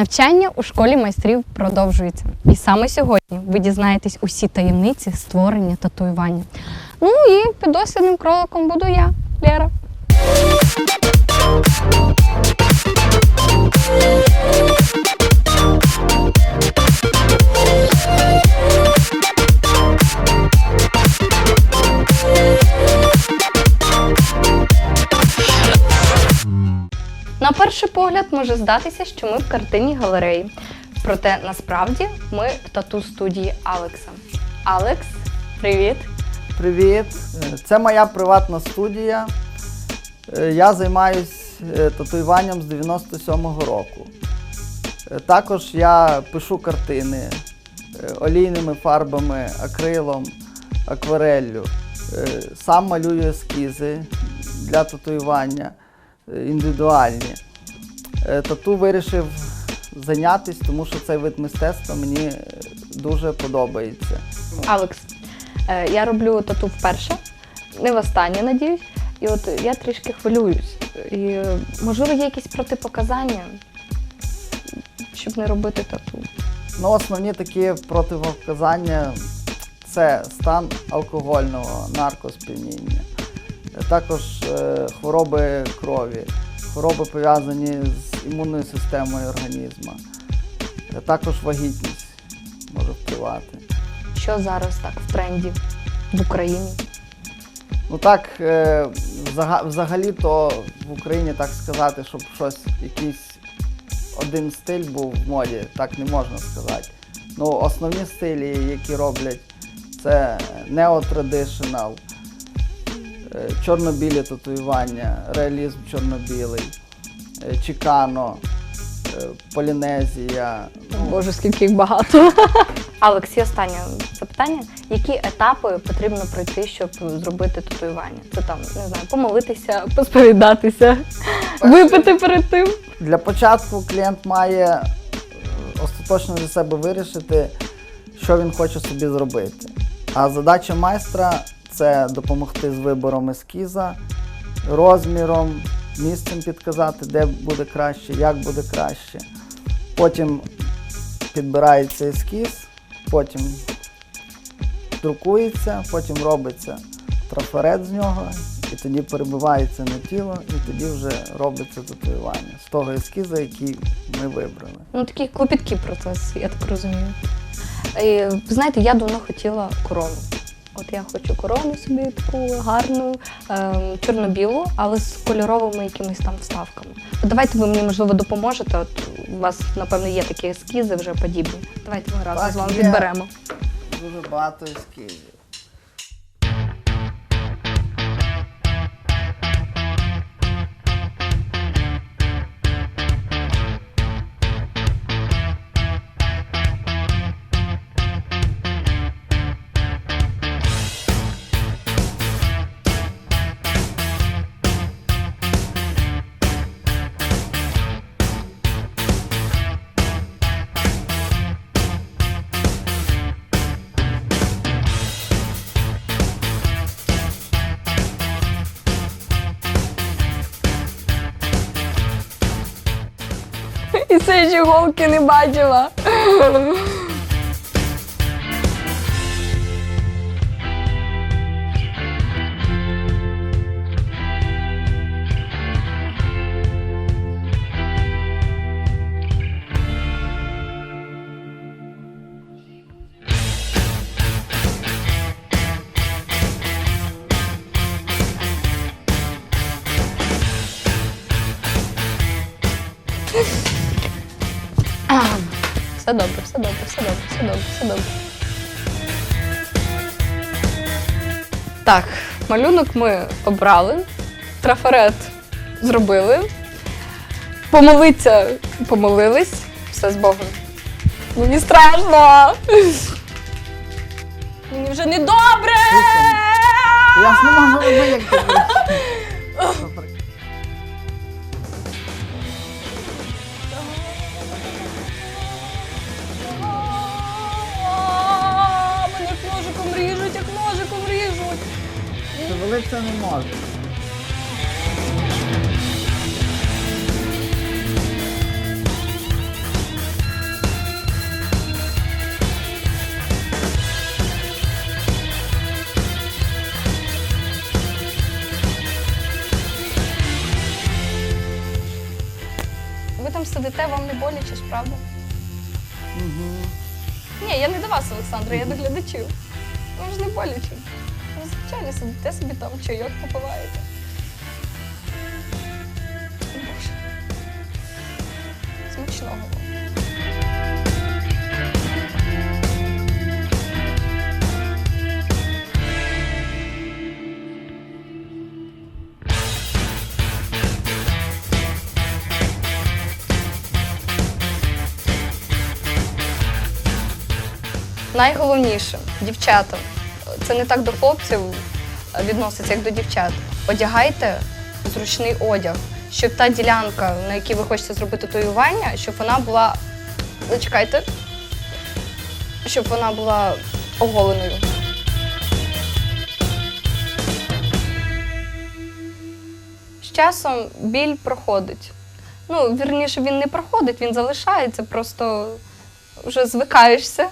Навчання у школі майстрів продовжується. І саме сьогодні ви дізнаєтесь усі таємниці створення татуювання. Ну і підослідним кроликом буду я, Лера. Погляд може здатися, що ми в картині галереї. Проте насправді ми в тату студії Алекса. Алекс, привіт! Привіт! Це моя приватна студія. Е, Я займаюсь е, татуюванням з 97-го року. Е, Також я пишу картини олійними фарбами, акрилом, аквареллю. Е, Сам малюю ескізи для татуювання індивідуальні. Е, Тату вирішив зайнятися, тому що цей вид мистецтва мені е, дуже подобається. Алекс, е, я роблю тату вперше, не востаннє, надіюсь. І от я трішки хвилююсь. І, можливо, є якісь протипоказання, щоб не робити тату. Ну, основні такі противопоказання це стан алкогольного наркосп'яніння, також е, хвороби крові, хвороби пов'язані з імунною системою організму, також вагітність може впливати. Що зараз так в тренді в Україні? Ну так, е, взагалі-то в Україні так сказати, щоб щось, якийсь один стиль був в моді, так не можна сказати. Ну, основні стилі, які роблять, це неотрадишнл, чорно-білі татуювання, реалізм чорно-білий, е, чікано, е, полінезія. Боже, скільки їх багато. Алекс, і останнє запитання. Які етапи потрібно пройти, щоб зробити татуювання? Це там, не знаю, помолитися, посповідатися, випити перед тим. Для початку клієнт має е, остаточно для себе вирішити, що він хоче собі зробити. А задача майстра це допомогти з вибором ескіза, розміром, місцем підказати, де буде краще, як буде краще. Потім підбирається ескіз, потім друкується, потім робиться трафарет з нього, і тоді перебивається на тіло, і тоді вже робиться татуювання з того ескіза, який ми вибрали. Ну, такий клопіткий процес, я так розумію. І, знаєте, я давно хотіла корону. От я хочу корону собі таку гарну, ем, чорно-білу, але з кольоровими якимись там вставками. Давайте ви мені, можливо, допоможете. От у вас, напевно, є такі ескізи вже подібні. Давайте ми разом з вами є. підберемо. Дуже багато ескізів. Голки не бачила. Все добре, все добре, все добре, все добре, все добре. Так, малюнок ми обрали, трафарет зробили, помолиться, помолились, все з Богом. Мені страшно. Мені вже не добре. Я ж не можу робити, їсте, вам не боляче ж, правда? Угу. Ні, я не до вас, Олександра, я до глядачів. Вам ж не боляче. Ви звичайно сидите собі там, чайок попиваєте. Боже. Смачного Найголовніше, дівчата, це не так до хлопців відноситься, як до дівчат. Одягайте зручний одяг, щоб та ділянка, на якій ви хочете зробити татуювання, щоб вона була. Зачекайте, щоб вона була оголеною. З часом біль проходить. Ну, вірніше, він не проходить, він залишається, просто вже звикаєшся.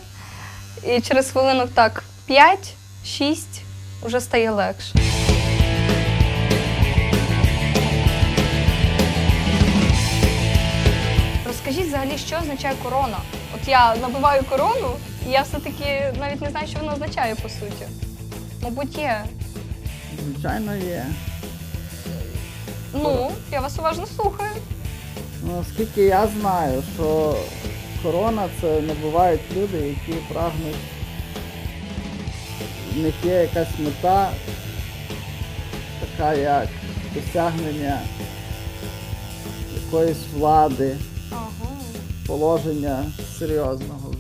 І через хвилинок так 5-6 вже стає легше. Розкажіть взагалі, що означає корона? От я набиваю корону, і я все-таки навіть не знаю, що вона означає по суті. Мабуть, є. Звичайно, є. Ну, я вас уважно слухаю. Ну, оскільки я знаю, що корона це не бувають люди, які прагнуть. В них є якась мета, така як досягнення якоїсь влади, Ага. положення серйозного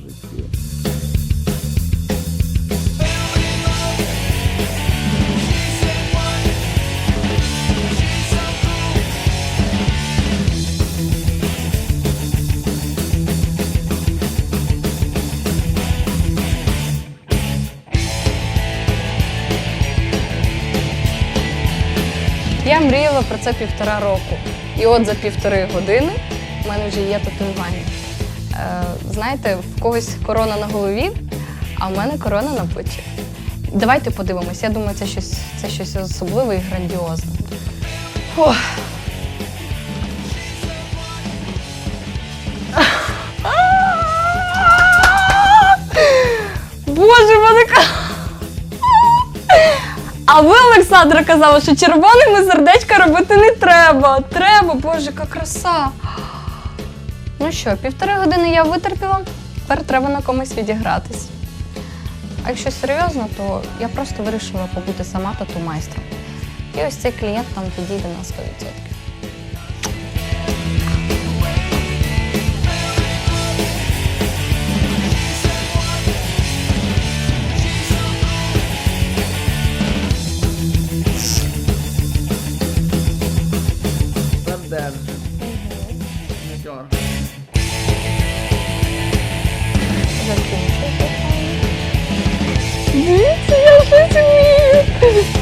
Я мріяла про це півтора року. І от за півтори години в мене вже є татуювання. Е, знаєте, в когось корона на голові, а в мене корона на плечі. Давайте подивимось. Я думаю, це щось, це щось особливе і грандіозне. Фух. Боже, ка- а ви, Олександра, казали, що червоними сердечка робити не треба. Треба, боже, яка краса. Ну що, півтори години я витерпіла, тепер треба на комусь відігратись. А якщо серйозно, то я просто вирішила побути сама тату майстром. І ось цей клієнт нам підійде на 100%. Тепер держи. Не дергай. Закінчується. Дивіться, я щось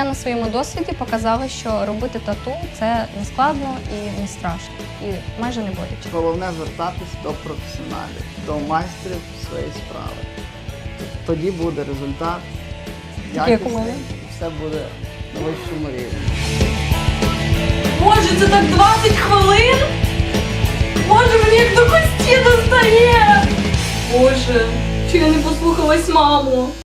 я на своєму досвіді показала, що робити тату це не складно і не страшно, і майже не боляче. Головне звертатись до професіоналів, до майстрів своєї справи. Тоді буде результат як якісний, і все буде на вищому рівні. Боже, це так 20 хвилин? Боже, мені як до кості достає. Боже, чи я не послухалась маму?